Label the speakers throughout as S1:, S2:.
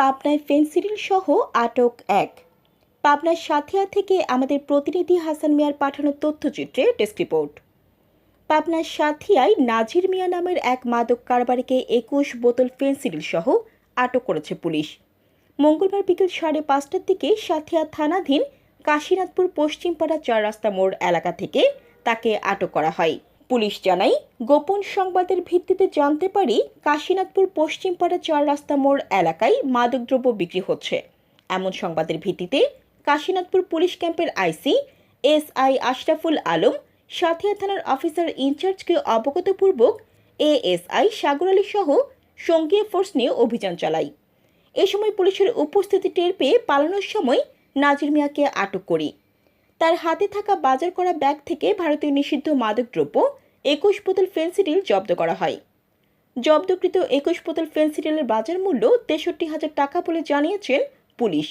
S1: পাবনায় ফেন্সিডিল সহ আটক এক। পাবনার সাথিয়া থেকে আমাদের প্রতিনিধি হাসান মিয়ার পাঠানো তথ্যচিত্রে ডেস্ক রিপোর্ট। পাবনার সাথিয়ায় নাজির মিয়া নামের এক মাদক কারবারিকে একুশ বোতল ফেন্সিডিল সহ আটক করেছে পুলিশ। মঙ্গলবার বিকেল সাড়ে পাঁচটার দিকে সাথিয়া থানাধীন কাশীনাথপুর পশ্চিমপাড়া চার রাস্তা মোড় এলাকা থেকে তাকে আটক করা হয়। পুলিশ জানায়, গোপন সংবাদের ভিত্তিতে জানতে পারি কাশীনাথপুর পশ্চিমপাড়া চার রাস্তা মোড় এলাকায় মাদকদ্রব্য বিক্রি হচ্ছে। এমন সংবাদের ভিত্তিতে কাশীনাথপুর পুলিশ ক্যাম্পের IC S I Ashraful Alam, Sathia থানার অফিসার ইনচার্জকে অবগতপূর্বক এএসআই সাগর আলী সহ সঙ্গীয় ফোর্স নিয়ে অভিযান চালায়। এ সময় পুলিশের উপস্থিতি টের পেয়ে পালানোর সময় নাজির মিয়াকে আটক করি। তার হাতে থাকা বাজার করা ব্যাগ থেকে ভারতীয় নিষিদ্ধ মাদকদ্রব্য একুশ বোতল ফেন্সিডিল জব্দ করা হয়। জব্দকৃত একুশ বোতল ফেন্সিডিলের বাজার মূল্য তেষট্টি হাজার টাকা বলে জানিয়েছেন পুলিশ।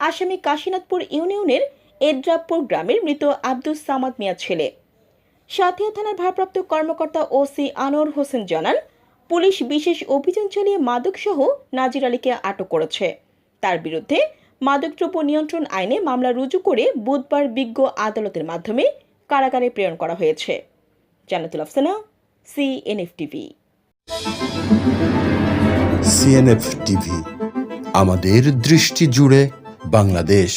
S1: আসামি কাশীনাথপুর ইউনিয়নের এড্রাপুর গ্রামের মৃত আব্দুস সামাদ মিয়া ছেলে। সাথিয়া থানার ভারপ্রাপ্ত কর্মকর্তা ওসি আনোয়ার হোসেন জানান, পুলিশ বিশেষ অভিযান চালিয়ে মাদকসহ নাজির আলীকে আটক করেছে। তার বিরুদ্ধে মাদকদ্রব্য নিয়ন্ত্রণ আইনে মামলা রুজু করে বুধবার বিজ্ঞ আদালতের মাধ্যমে কারাগারে প্রেরণ করা হয়েছে। Jannatul Afsana CNF TV
S2: CNF TV আমাদের দৃষ্টি জুড়ে বাংলাদেশ।